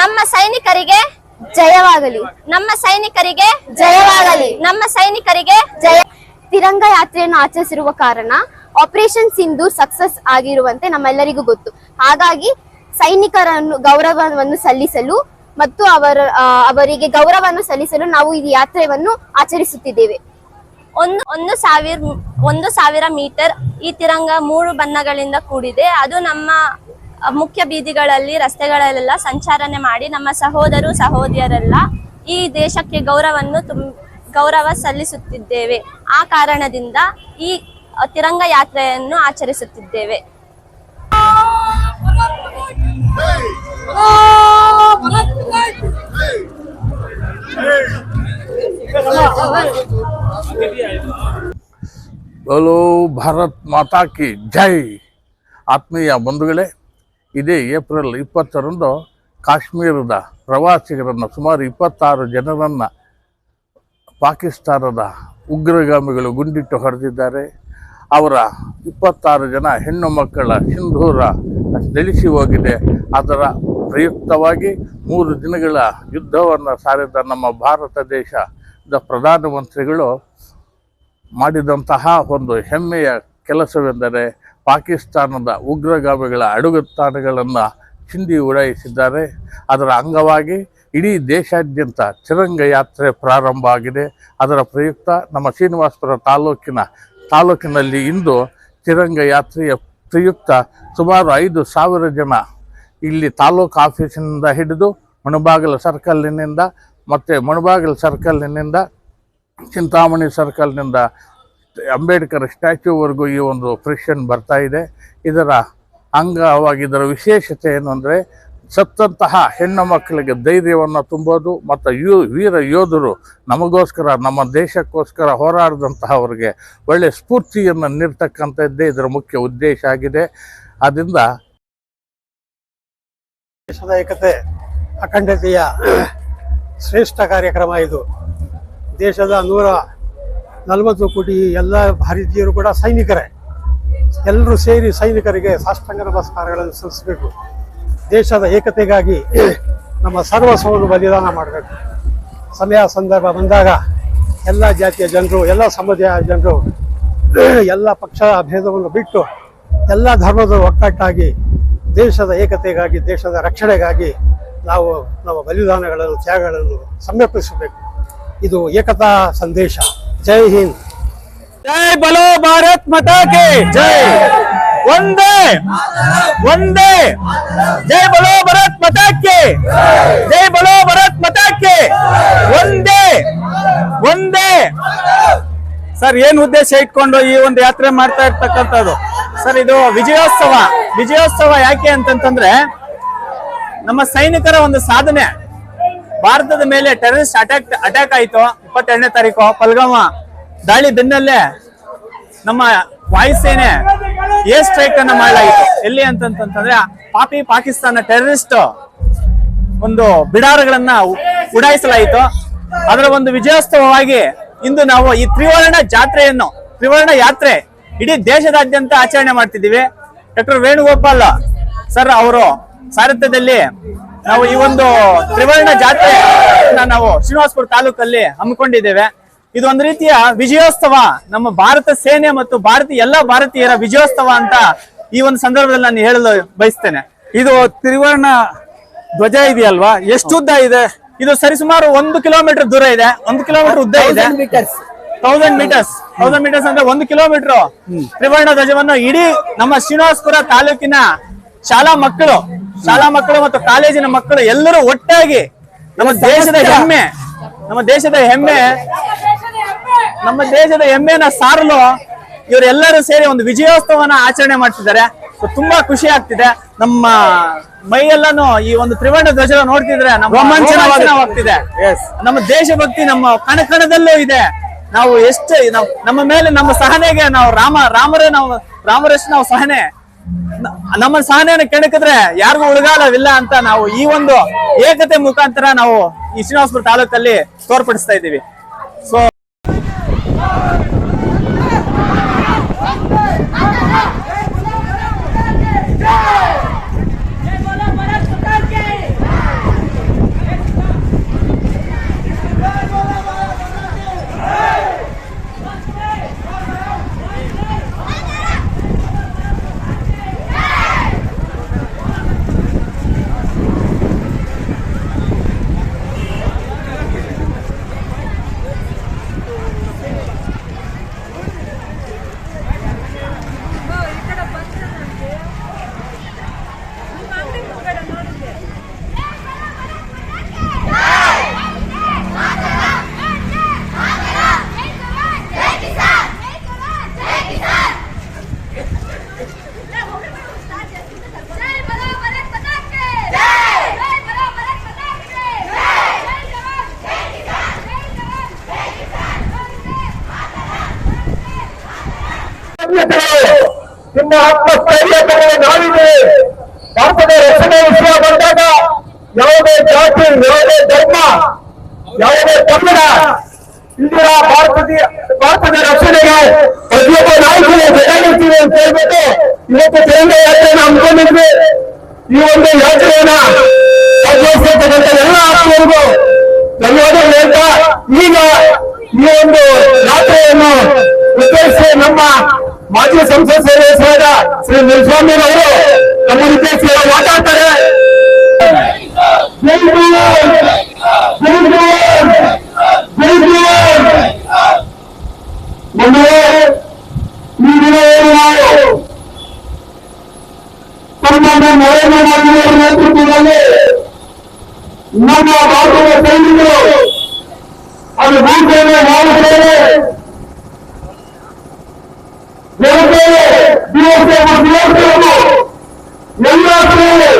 ನಮ್ಮ ಸೈನಿಕರಿಗೆ ಜಯವಾಗಲಿ. ನಮ್ಮ ಸೈನಿಕರಿಗೆ ಜಯವಾಗಲಿ. ನಮ್ಮ ಸೈನಿಕರಿಗೆ ಜಯ. ತಿರಂಗ ಯಾತ್ರೆಯನ್ನು ಆಚರಿಸಿರುವ ಕಾರಣ ಆಪರೇಷನ್ ಸಿಂಧು ಸಕ್ಸಸ್ ಆಗಿರುವಂತೆ ನಮ್ಮೆಲ್ಲರಿಗೂ ಗೊತ್ತು. ಹಾಗಾಗಿ ಸೈನಿಕರನ್ನು ಗೌರವವನ್ನು ಸಲ್ಲಿಸಲು ಮತ್ತು ಅವರ ಅವರಿಗೆ ಗೌರವವನ್ನು ಸಲ್ಲಿಸಲು ನಾವು ಈ ಯಾತ್ರೆಯನ್ನು ಆಚರಿಸುತ್ತಿದ್ದೇವೆ. ಒಂದು ಒಂದು ಸಾವಿರ ಒಂದು ಸಾವಿರ ಮೀಟರ್ ಈ ತಿರಂಗ ಮೂರು ಬಣ್ಣಗಳಿಂದ ಕೂಡಿದೆ. ಅದು ನಮ್ಮ ಮುಖ್ಯ ಬೀದಿಗಳಲ್ಲಿ, ರಸ್ತೆಗಳಲ್ಲೆಲ್ಲ ಸಂಚಾರಣೆ ಮಾಡಿ ನಮ್ಮ ಸಹೋದರು, ಸಹೋದರಿಯರೆಲ್ಲ ಈ ದೇಶಕ್ಕೆ ಗೌರವವನ್ನು ಗೌರವ ಸಲ್ಲಿಸುತ್ತಿದ್ದೇವೆ. ಆ ಕಾರಣದಿಂದ ಈ ತಿರಂಗ ಯಾತ್ರೆಯನ್ನು ಆಚರಿಸುತ್ತಿದ್ದೇವೆ. ಭಾರತ್ ಮಾತಾ ಕಿ ಜೈ. ಆತ್ಮೀಯ ಬಂಧುಗಳೇ ಇದೇ ಏಪ್ರಿಲ್ ಇಪ್ಪತ್ತರಂದು ಕಾಶ್ಮೀರದ ಪ್ರವಾಸಿಗರನ್ನು ಸುಮಾರು ಇಪ್ಪತ್ತಾರು ಜನರನ್ನು ಪಾಕಿಸ್ತಾನದ ಉಗ್ರಗಾಮಿಗಳು ಗುಂಡಿಟ್ಟು ಹೊಡೆದಿದ್ದಾರೆ ಅವರ ಇಪ್ಪತ್ತಾರು ಜನ ಹೆಣ್ಣು ಮಕ್ಕಳ ಸಿಂಧೂರ ನೆಲೆಸಿ ಹೋಗಿದೆ. ಅದರ ಪ್ರಯುಕ್ತವಾಗಿ ಮೂರು ದಿನಗಳ ಯುದ್ಧವನ್ನು ಸಾರಿದ ನಮ್ಮ ಭಾರತ ದೇಶದ ಪ್ರಧಾನಮಂತ್ರಿಗಳು ಮಾಡಿದಂತಹ ಒಂದು ಹೆಮ್ಮೆಯ ಕೆಲಸವೆಂದರೆ ಪಾಕಿಸ್ತಾನದ ಉಗ್ರಗಾಮಿಗಳ ಅಡುಗುತ್ತಾಣಗಳನ್ನು ಚಿಂದಿ ಉಡಾಯಿಸಿದ್ದಾರೆ. ಅದರ ಅಂಗವಾಗಿ ಇಡೀ ದೇಶಾದ್ಯಂತ ತಿರಂಗ ಯಾತ್ರೆ ಪ್ರಾರಂಭ ಆಗಿದೆ. ಅದರ ಪ್ರಯುಕ್ತ ನಮ್ಮ ಶ್ರೀನಿವಾಸಪುರ ತಾಲೂಕಿನ, ತಾಲೂಕಿನಲ್ಲಿ ಇಂದು ತಿರಂಗ ಯಾತ್ರೆಯ ಪ್ರಯುಕ್ತ ಸುಮಾರು ಐದು ಸಾವಿರ ಜನ ಇಲ್ಲಿ ತಾಲೂಕು ಆಫೀಸಿನಿಂದ ಹಿಡಿದು ಮುಣಬಾಗಿಲು ಸರ್ಕಲ್ನಿಂದ ಮತ್ತು ಮುಣಬಾಗಿಲು ಸರ್ಕಲ್ನಿಂದ ಚಿಂತಾಮಣಿ ಸರ್ಕಲ್ನಿಂದ ಅಂಬೇಡ್ಕರ್ ಸ್ಟ್ಯಾಚ್ಯೂವರೆಗೂ ಈ ಒಂದು ಫ್ರಿಕ್ಷನ್ ಬರ್ತಾ ಇದೆ. ಇದರ ಅಂಗವಾಗಿ ಇದರ ವಿಶೇಷತೆ ಏನು ಅಂದರೆ ಸತ್ತಂತಹ ಹೆಣ್ಣು ಮಕ್ಕಳಿಗೆ ಧೈರ್ಯವನ್ನು ತುಂಬೋದು ಮತ್ತು ಯು ವೀರ ಯೋಧರು ನಮಗೋಸ್ಕರ ನಮ್ಮ ದೇಶಕ್ಕೋಸ್ಕರ ಹೋರಾಡಿದಂತಹವರಿಗೆ ಒಳ್ಳೆಯ ಸ್ಫೂರ್ತಿಯನ್ನು ನೀಡ್ತಕ್ಕಂಥದ್ದೇ ಇದರ ಮುಖ್ಯ ಉದ್ದೇಶ ಆಗಿದೆ. ಆದ್ದರಿಂದ ದೇಶದ ಏಕತೆ, ಅಖಂಡತೆಯ ಶ್ರೇಷ್ಠ ಕಾರ್ಯಕ್ರಮ ಇದು. ದೇಶದ ನೂರ ನಲವತ್ತು ಕೋಟಿ ಎಲ್ಲ ಭಾರತೀಯರು ಕೂಡ ಸೈನಿಕರೇ. ಎಲ್ಲರೂ ಸೇರಿ ಸೈನಿಕರಿಗೆ ಸಾಷ್ಟಾಂಗ ನಮಸ್ಕಾರಗಳನ್ನು ಸಲ್ಲಿಸಬೇಕು. ದೇಶದ ಏಕತೆಗಾಗಿ ನಮ್ಮ ಸರ್ವಸ್ವವನ್ನು ಬಲಿದಾನ ಮಾಡಬೇಕು. ಸಮಯ ಸಂದರ್ಭ ಬಂದಾಗ ಎಲ್ಲ ಜಾತಿಯ ಜನರು, ಎಲ್ಲ ಸಮುದಾಯ ಜನರು, ಎಲ್ಲ ಪಕ್ಷ ಭೇದವನ್ನು ಬಿಟ್ಟು ಎಲ್ಲ ಧರ್ಮದ ಒಕ್ಕಟ್ಟಾಗಿ ದೇಶದ ಏಕತೆಗಾಗಿ, ದೇಶದ ರಕ್ಷಣೆಗಾಗಿ ನಾವು ನಮ್ಮ ಬಲಿದಾನಗಳನ್ನು, ತ್ಯಾಗಗಳನ್ನು ಸಮರ್ಪಿಸಬೇಕು. ಇದು ಏಕತಾ ಸಂದೇಶ. ಜೈ ಹಿಂದ್. ಜೈ ಬಲೋ ಭಾರತ್ ಮತಾಕೆ ಜೈ. ಒಂದೇ ಒಂದೇ ಜೈ ಬಲೋ ಭಾರತ್ ಮತಾಕೆ ಜೈ ಬಲೋ ಭಾರತ್ ಮತಾಕೆ ಒಂದೇ ಒಂದೇ ಸರ್ ಏನ್ ಉದ್ದೇಶ ಇಟ್ಕೊಂಡು ಈ ಒಂದು ಯಾತ್ರೆ ಮಾಡ್ತಾ ಇರ್ತಕ್ಕಂಥದ್ದು? ಸರ್ ಇದು ವಿಜಯೋತ್ಸವ. ವಿಜಯೋತ್ಸವ ಯಾಕೆ ಅಂತಂತಂದ್ರೆ ನಮ್ಮ ಸೈನಿಕರ ಒಂದು ಸಾಧನೆ. ಭಾರತದ ಮೇಲೆ ಟೆರರಿಸ್ಟ್ ಅಟ್ಯಾಕ್ ಅಟ್ಯಾಕ್ ಆಯಿತು. ಇಪ್ಪತ್ತೆರಡನೇ ತಾರೀಕು, ಪಲ್ಗಾಮ. ದಾಳಿ ಬೆನ್ನಲ್ಲೇ ನಮ್ಮ ವಾಯುಸೇನೆ ಏರ್ ಸ್ಟ್ರೈಕ್ ಅನ್ನ ಮಾಡಲಾಗಿತ್ತು. ಎಲ್ಲಿ ಅಂತಂತಂದ್ರೆ ಪಾಪಿ ಪಾಕಿಸ್ತಾನ ಟೆರರಿಸ್ಟ್ ಒಂದು ಬಿಡಾರಗಳನ್ನ ಉಡಾಯಿಸಲಾಯಿತು. ಅದರ ಒಂದು ವಿಜಯೋತ್ಸವವಾಗಿ ಇಂದು ನಾವು ಈ ತ್ರಿವರ್ಣ ಜಾತ್ರೆಯನ್ನು, ತ್ರಿವರ್ಣ ಯಾತ್ರೆ ಇಡೀ ದೇಶದಾದ್ಯಂತ ಆಚರಣೆ ಮಾಡ್ತಿದ್ದೀವಿ. ಡಾಕ್ಟರ್ ವೇಣುಗೋಪಾಲ್ ಸರ್ ಅವರು ಸಾರಥ್ಯದಲ್ಲಿ ನಾವು ಈ ಒಂದು ತ್ರಿವರ್ಣ ಜಾತ್ರೆ ನಾವು ಶ್ರೀನಿವಾಸಪುರ ತಾಲೂಕಲ್ಲಿ ಹಮ್ಮಿಕೊಂಡಿದ್ದೇವೆ. ಇದು ಒಂದು ರೀತಿಯ ವಿಜಯೋತ್ಸವ. ನಮ್ಮ ಭಾರತ ಸೇನೆ ಮತ್ತು ಭಾರತೀಯ ಎಲ್ಲ ಭಾರತೀಯರ ವಿಜಯೋತ್ಸವ ಅಂತ ಈ ಒಂದು ಸಂದರ್ಭದಲ್ಲಿ ನಾನು ಹೇಳಲು ಬಯಸ್ತೇನೆ. ಇದು ತ್ರಿವರ್ಣ ಧ್ವಜ ಇದೆಯಲ್ವಾ? ಎಷ್ಟು ಉದ್ದ ಇದೆ? ಇದು ಸರಿಸುಮಾರು ಒಂದು ಕಿಲೋಮೀಟರ್ ದೂರ ಇದೆ. ಒಂದು ಕಿಲೋಮೀಟರ್ ಉದ್ದ ಇದೆ. ತೌಸಂಡ್ ಮೀಟರ್ಸ್ ತೌಸಂಡ್ ಮೀಟರ್ಸ್ ಅಂದ್ರೆ ಒಂದು ಕಿಲೋಮೀಟರ್. ತ್ರಿವರ್ಣ ಧ್ವಜವನ್ನು ಇಡೀ ನಮ್ಮ ಶ್ರೀನಿವಾಸಪುರ ತಾಲೂಕಿನ ಶಾಲಾ ಮಕ್ಕಳು ಶಾಲಾ ಮಕ್ಕಳು ಮತ್ತು ಕಾಲೇಜಿನ ಮಕ್ಕಳು ಎಲ್ಲರೂ ಒಟ್ಟಾಗಿ ನಮ್ಮ ದೇಶದ ಹೆಮ್ಮೆ ನಮ್ಮ ದೇಶದ ಹೆಮ್ಮೆ ನಮ್ಮ ದೇಶದ ಹೆಮ್ಮೆನ ಸಾರಲು ಇವರೆಲ್ಲರೂ ಸೇರಿ ಒಂದು ವಿಜಯೋತ್ಸವನ ಆಚರಣೆ ಮಾಡ್ತಿದ್ದಾರೆ. ತುಂಬಾ ಖುಷಿ ಆಗ್ತಿದೆ. ನಮ್ಮ ಮೈಯೆಲ್ಲಾನು ಈ ಒಂದು ತ್ರಿವರ್ಣ ಧ್ವಜ ನೋಡ್ತಿದ್ರೆ. ರೋಮಾಂಚನವಾಗ್ತಿದೆ. ನಮ್ಮ ದೇಶಭಕ್ತಿ ನಮ್ಮ ಕಣಕಣದಲ್ಲೂ ಇದೆ. ನಾವು ಎಷ್ಟು ನಮ್ಮ ಮೇಲೆ ನಮ್ಮ ಸಹನೆಗೆ ನಾವು ರಾಮ ರಾಮರೇ ನಾವು ರಾಮರಷ್ಟು ನಾವು ಸಹನೆ. ನಮ್ಮ ಸಹನೆಯನ್ನು ಕೆಣಕಿದ್ರೆ ಯಾರಿಗೂ ಉಳಗಾಲವಿಲ್ಲ ಅಂತ ನಾವು ಈ ಒಂದು ಏಕತೆ ಮುಖಾಂತರ ನಾವು ಈ ಶ್ರೀನಿವಾಸಪುರ ತಾಲೂಕಲ್ಲಿ ತೋರ್ಪಡಿಸ್ತಾ ಇದ್ದೀವಿ. ಸೊ ನಮ್ಮ ಆತ್ಮಸ್ಥೈರ್ಯತೆಗಳು ನಾವಿದೆ. ಭಾರತದ ರಕ್ಷಣೆ ವಿಷಯ ಬಂದಾಗ ಯಾವುದೇ ಜಾತಿ, ಯಾವುದೇ ಧರ್ಮ, ಯಾವುದೇ ಕನ್ನಡ ಇಂದಿನ ಭಾರತೀಯ ಭಾರತದ ರಕ್ಷಣೆಗೆ ಪ್ರತಿಯೊಬ್ಬ ನಾಯಕರು ಬೆಳಗಿರ್ತೀವಿ ಅಂತ ಹೇಳ್ಬಿಟ್ಟು ಇವತ್ತು ತಿರಂಗ ಯಾತ್ರೆಯನ್ನು ಹಮ್ಮಿಕೊಂಡಿದ್ವಿ. ಈ ಒಂದು ಯಾತ್ರೆಯನ್ನ ಭಾಗವಹಿಸಿರ್ತಕ್ಕಂಥ ಎಲ್ಲ ಆತ್ಮೀಯರಿಗೂ ಧನ್ಯವಾದಗಳು ಹೇಳ್ತಾ, ಈಗ ಈ ಒಂದು ಯಾತ್ರೆಯನ್ನು ಉದ್ದೇಶಿಸಿ ನಮ್ಮ ಮಾಜಿ ಸಂಸತ್ ಸದಸ್ಯರಾದ ಶ್ರೀ ನಿಲ್ಸ್ವಾಮಿ ಅವರು ನಮ್ಮ ಉದ್ದೇಶಿಸಿ ಮಾತಾಡ್ತಾರೆ ಜೈ ಜವಾನ್! ಜೈ ಜವಾನ್! ಜೈ ಜವಾನ್! ಬಂಧುಗಳೇ, ಈ ದಿನವನ್ನು ನಾವು ಸನ್ಮಾನ್ಯ ನರೇಂದ್ರ ಮೋದಿ ಅವರ ನೇತೃತ್ವದಲ್ಲಿ ನಮ್ಮ ಭಾರತದ ಸೈನಿಕರು ಅದು ಭೂಸೇನೆ ವಾಯುಸೇನೆ ದಿವಸ ದಿವಸವನ್ನು ಎಲ್ಲ ಸೇನೆ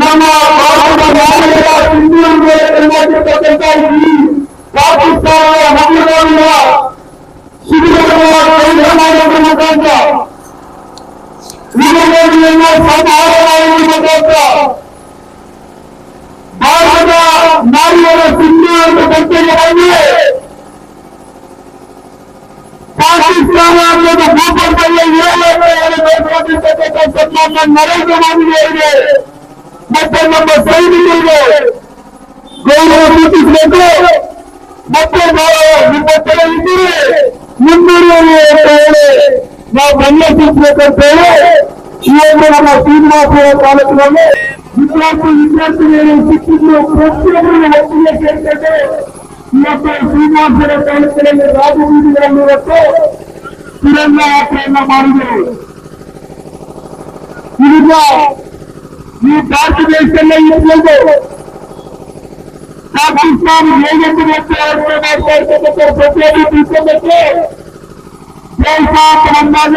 ನಮ್ಮ ಭಾರತದ ನಾಗರಿಕ ಹಿಂದೂಗಳಿಗೆ ಕೈಗೊಂಡಿರ್ತಕ್ಕಂಥ ಈ ಪಾಕಿಸ್ತಾನದ ಹಮ್ಮಿಕೊಂಡಿರುವ ಶಿಬಿರಗಳ ಕೆಲಸ ಮಾಡೋದ್ರ ಮುಖಾಂತರ ವಿಭಜನೆಯನ್ನು ಸಂಹಾರ ಮಾಡುವ ಮುಖಾಂತರ ಭಾರತದ ನಾರಿಯರ ಸಿಂಧು ಅಂತ ಕರ್ತವ್ಯ ಬಂದು ಪಾಕಿಸ್ತಾನ ಅನ್ನೋದು ಭೂಪಟದಲ್ಲಿ ಏಳಬೇಕಾಗಿರ್ತಕ್ಕಂಥ ಸನ್ಮಾನ್ಯ ನರೇಂದ್ರ ಮೋದಿ ಅವರಿಗೆ ಮತ್ತೆ ನಮ್ಮ ಸೈನಿಕರಿಗೆ ಗೌರವ ಸೂಚಿಸಬೇಕು ಮತ್ತೆ ನಾವು ನಿಮ್ಮ ಹತ್ರ ಇದ್ದೀರಿ ಮುಂದುವರಿಯಲಿ ಅಂತ ಹೇಳಿ ನಾವು ಗಮನಿಸಬೇಕಂತ ಹೇಳಿ ಈ ಒಂದು ನಮ್ಮ ಶ್ರೀನಿವಾಸ ತಾಲೂಕಿನಲ್ಲಿ ವಿದ್ಯಾರ್ಥಿ ವಿದ್ಯಾರ್ಥಿಗಳು ಶಿಕ್ಷಕರು ಪ್ರತಿಯೊಬ್ಬರಿಗೆ ಒಪ್ಪಿಗೆ ಸೇರ್ತದೆ ಇವತ್ತು ಶ್ರೀನಿವಾಸರ ತಾಲೂಕಿನಲ್ಲಿ ರಾಜಬೀದಿಗಳಲ್ಲಿ ಇವತ್ತು ತಿರಂಗ ಯಾತ್ರೆಯನ್ನ ಮಾಡಿದರು ಈಗ ಈ ಭಾರತ ದೇಶದಲ್ಲೇ ಇರ್ಬೋದು ಪಾಕಿಸ್ತಾನ ಹೇಗೆ ಮಾಡ್ತಾ ಇರ್ತಕ್ಕಂಥ ಪ್ರತಿಯೊಂದು ತಿಳ್ಕೊಬೇಕು ದೇಶ ಅಂತ ಬಂದಾಗ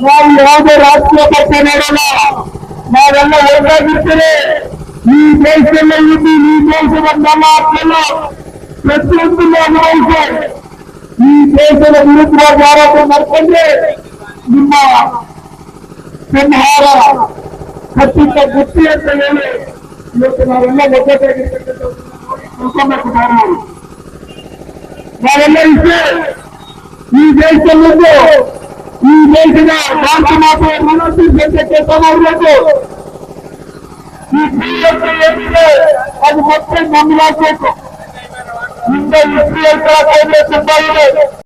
ನಾವು ಯಾವುದೇ ರಾಜಕೀಯ ಪಕ್ಷ ನೋಡಲ್ಲ ನಾವೆಲ್ಲ ಒಟ್ಟಾಗಿರ್ತೀವಿ ಈ ದೇಶದಲ್ಲೇ ಇದ್ದು ಈ ದೇಶದ ನಮ್ಮ ಹಕ್ಕೆಲ್ಲ ಪ್ರತಿಯೊಂದು ಅನುಭವಿಸಿ ಈ ದೇಶದ ವಿರುದ್ಧವಾಗಿ ಆರೋಪ ಮಾಡ್ಕೊಂಡ್ರೆ ನಿಮ್ಮ ಸಂಹಾರ ಖಚಿತ ಗುತ್ತಿ ಅಂತ ಹೇಳಿ ಇವತ್ತು ನಾವೆಲ್ಲ ಒಗ್ಗಟ್ಟಾಗಿರ್ತಕ್ಕಂಥ ತಿಳ್ಕೊಬೇಕು ನಾವು ನಾವೆಲ್ಲ ಇಷ್ಟೇ ಈ ದೇಶದಲ್ಲಿದ್ದು ಈ ದೇಶದ ಶಾಂತಿ ಮಾತು ಮನಸ್ಸು ಜನತೆ ಕೆಲಸ ಮಾಡಬೇಕು ಈ ಶ್ರೀಲಂಕ ಏನಿದೆ ಅದು ಮತ್ತೆ ನಮ್ಮದಾಗಬೇಕು ಹಿಂದೆ ಈ ಶ್ರೀಲಂಕಾ ಕೈಗೆ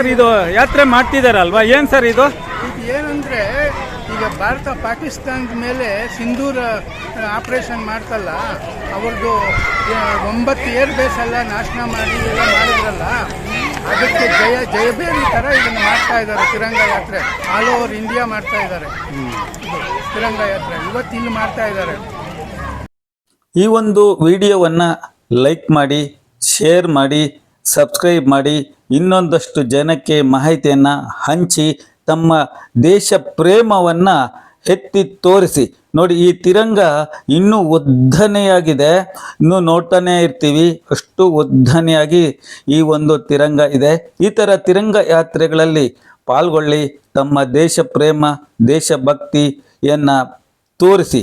ಸರ್ ಇದು ಯಾತ್ರೆ ಮಾಡ್ತಿದಾರಲ್ವಾ? ಏನ್ ಸರ್ ಇದು? ಇದು ಏನಂದ್ರೆ ಈಗ ಭಾರತ ಪಾಕಿಸ್ತಾನದ ಮೇಲೆ ಸಿಂಧೂರ ಆಪರೇಷನ್ ಮಾಡ್ತಲ್ಲ ಅವ್ರದ್ದು ಒಂಬತ್ತು ಏರ್ ಬೇಸ್ ಎಲ್ಲ ನಾಶನ ಮಾಡಿ ಎಲ್ಲ ಮಾಡಿದ್ರಲ್ಲ ಅದಕ್ಕೆ ಜಯ ಜಯಬೇರಿ ಥರ ಇದನ್ನು ಮಾಡ್ತಾ ಇದ್ದಾರೆ ತಿರಂಗ ಯಾತ್ರೆ. ಆಲ್ ಓವರ್ ಇಂಡಿಯಾ ಮಾಡ್ತಾ ಇದ್ದಾರೆ. ಇದು ತಿರಂಗ ಯಾತ್ರೆ. ಇವತ್ತು ಇಲ್ಲಿ ಮಾಡ್ತಾ ಇದ್ದಾರೆ. ಈ ಒಂದು ವಿಡಿಯೋವನ್ನು ಲೈಕ್ ಮಾಡಿ ಶೇರ್ ಮಾಡಿ ಸಬ್ಸ್ಕ್ರೈಬ್ ಮಾಡಿ ಇನ್ನೊಂದಷ್ಟು ಜನಕ್ಕೆ ಮಾಹಿತಿಯನ್ನು ಹಂಚಿ ತಮ್ಮ ದೇಶ ಪ್ರೇಮವನ್ನು ಎತ್ತಿ ತೋರಿಸಿ. ನೋಡಿ, ಈ ತಿರಂಗ ಇನ್ನೂ ಉದ್ದನೆಯಾಗಿದೆ. ಇನ್ನೂ ನೋಡ್ತಾನೆ ಇರ್ತೀವಿ. ಅಷ್ಟು ಉದ್ದನೆಯಾಗಿ ಈ ಒಂದು ತಿರಂಗ ಇದೆ. ಈ ಥರ ತಿರಂಗ ಯಾತ್ರೆಗಳಲ್ಲಿ ಪಾಲ್ಗೊಳ್ಳಿ. ತಮ್ಮ ದೇಶ ಪ್ರೇಮ ದೇಶಭಕ್ತಿಯನ್ನು ತೋರಿಸಿ.